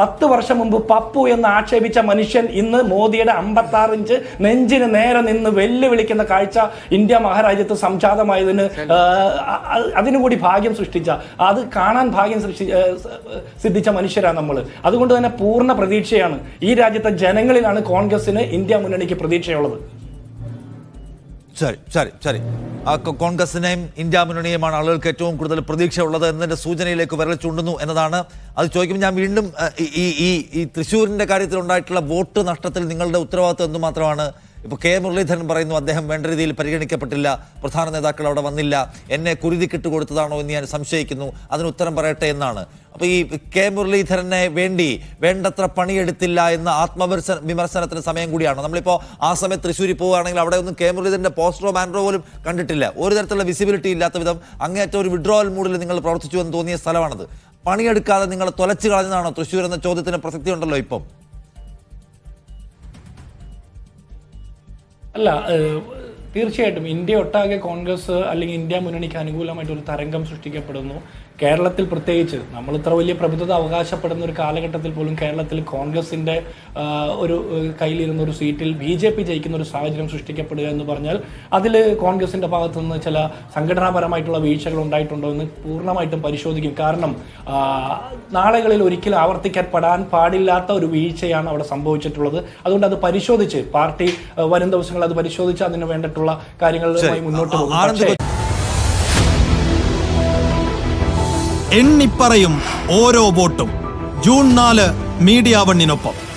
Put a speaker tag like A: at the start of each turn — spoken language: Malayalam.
A: പത്ത് വർഷം മുമ്പ് പപ്പു എന്ന് ആക്ഷേപിച്ച മനുഷ്യൻ ഇന്ന് മോദിയുടെ അമ്പത്തി ആറ് ഇഞ്ച് നെഞ്ചിന് നേരെ നിന്ന് വെല്ലുവിളിക്കുന്ന കാഴ്ച ഇന്ത്യ മഹാരാജ്യത്ത് സംജാതമായതിന് അതിനുകൂടി അതിനു കൂടി ഭാഗ്യം സൃഷ്ടിച്ച അത് കാണാൻ ഭാഗ്യം സൃഷ്ടി സിദ്ധിച്ച മനുഷ്യരാണ് നമ്മൾ അതുകൊണ്ട് തന്നെ പൂർണ പ്രതീക്ഷയാണ് ഈ രാജ്യത്തെ ജനങ്ങളിലാണ് കോൺഗ്രസിന് ഇന്ത്യ മുന്നണിക്ക് പ്രതീക്ഷയുള്ളത്.
B: ശരി ശരി ശരി ആ കോൺഗ്രസിനെയും ഇന്ത്യ മുന്നണിയുമാണ് ആളുകൾക്ക് ഏറ്റവും കൂടുതൽ പ്രതീക്ഷ ഉള്ളത് എന്നതിന്റെ സൂചനയിലേക്ക് വിരൽ ചൂണ്ടുന്നു എന്നതാണ്. അത് ചോദിക്കുമ്പോൾ ഞാൻ വീണ്ടും ഈ- ഈ ഈ തൃശ്ശൂരിന്റെ ഉണ്ടായിട്ടുള്ള വോട്ട് നഷ്ടത്തിൽ നിങ്ങളുടെ ഉത്തരവാദിത്വം എന്തുമാത്രമാണ്? ഇപ്പോൾ കെ മുരളീധരൻ പറയുന്നു അദ്ദേഹം വേണ്ട രീതിയിൽ പരിഗണിക്കപ്പെട്ടില്ല. പ്രധാന നേതാക്കൾ അവിടെ വന്നില്ല. എന്നെ കുരുതി കൊടുത്തതാണോ എന്ന് ഞാൻ സംശയിക്കുന്നു. അതിന് ഉത്തരം പറയട്ടെ എന്നാണ്. അപ്പോൾ ഈ കെ മുരളീധരനെ വേണ്ടി വേണ്ടത്ര പണിയെടുത്തില്ല എന്ന ആത്മവിമർശ വിമർശനത്തിന് സമയം കൂടിയാണ്? നമ്മളിപ്പോൾ ആ സമയത്ത് തൃശ്ശൂരിൽ പോവുകയാണെങ്കിൽ അവിടെ ഒന്നും കെ മുരളീധരന്റെ പോസ്റ്ററോ ബാനറോ പോലും കണ്ടിട്ടില്ല. ഒരു തരത്തിലുള്ള വിസിബിലിറ്റി ഇല്ലാത്ത വിധം അങ്ങേറ്റം ഒരു വിഡ്രോവൽ മൂഡിൽ നിങ്ങൾ പ്രവർത്തിച്ചു എന്ന് തോന്നിയ സ്ഥലമാണത്. പണിയെടുക്കാതെ നിങ്ങൾ തൊലച്ചു കളഞ്ഞതാണോ തൃശ്ശൂർ എന്ന ചോദ്യത്തിന് പ്രസക്തി ഉണ്ടല്ലോ ഇപ്പം?
A: അല്ല ഏഹ്, തീർച്ചയായിട്ടും ഇന്ത്യ ഒട്ടാകെ കോൺഗ്രസ് അല്ലെങ്കിൽ ഇന്ത്യ മുന്നണിക്ക് അനുകൂലമായിട്ട് ഒരു തരംഗം സൃഷ്ടിക്കപ്പെടുന്നു. കേരളത്തിൽ പ്രത്യേകിച്ച് നമ്മൾ ഇത്ര വലിയ പ്രബുദ്ധത അവകാശപ്പെടുന്ന ഒരു കാലഘട്ടത്തിൽ പോലും കേരളത്തിൽ കോൺഗ്രസിന്റെ ഒരു കയ്യിലിരുന്ന ഒരു സീറ്റിൽ ബി ജെ പി ജയിക്കുന്ന ഒരു സാഹചര്യം സൃഷ്ടിക്കപ്പെടുക എന്ന് പറഞ്ഞാൽ അതിൽ കോൺഗ്രസിന്റെ ഭാഗത്തുനിന്ന് ചില സംഘടനാപരമായിട്ടുള്ള വീഴ്ചകൾ ഉണ്ടായിട്ടുണ്ടോ എന്ന് പൂർണമായിട്ടും പരിശോധിക്കും. കാരണം നാളുകളിൽ ഒരിക്കലും ആവർത്തിക്കപ്പെടാൻ പാടില്ലാത്ത ഒരു വീഴ്ചയാണ് അവിടെ സംഭവിച്ചിട്ടുള്ളത്. അതുകൊണ്ട് അത് പരിശോധിച്ച് പാർട്ടി വരും ദിവസങ്ങളിൽ അത് പരിശോധിച്ച് അതിന് വേണ്ടിയിട്ടുള്ള കാര്യങ്ങളുമായി മുന്നോട്ട് പോകും
C: എണ്ണിപ്പറയും ഓരോ വോട്ടും. ജൂൺ നാല് മീഡിയ വണ്ണിനൊപ്പം.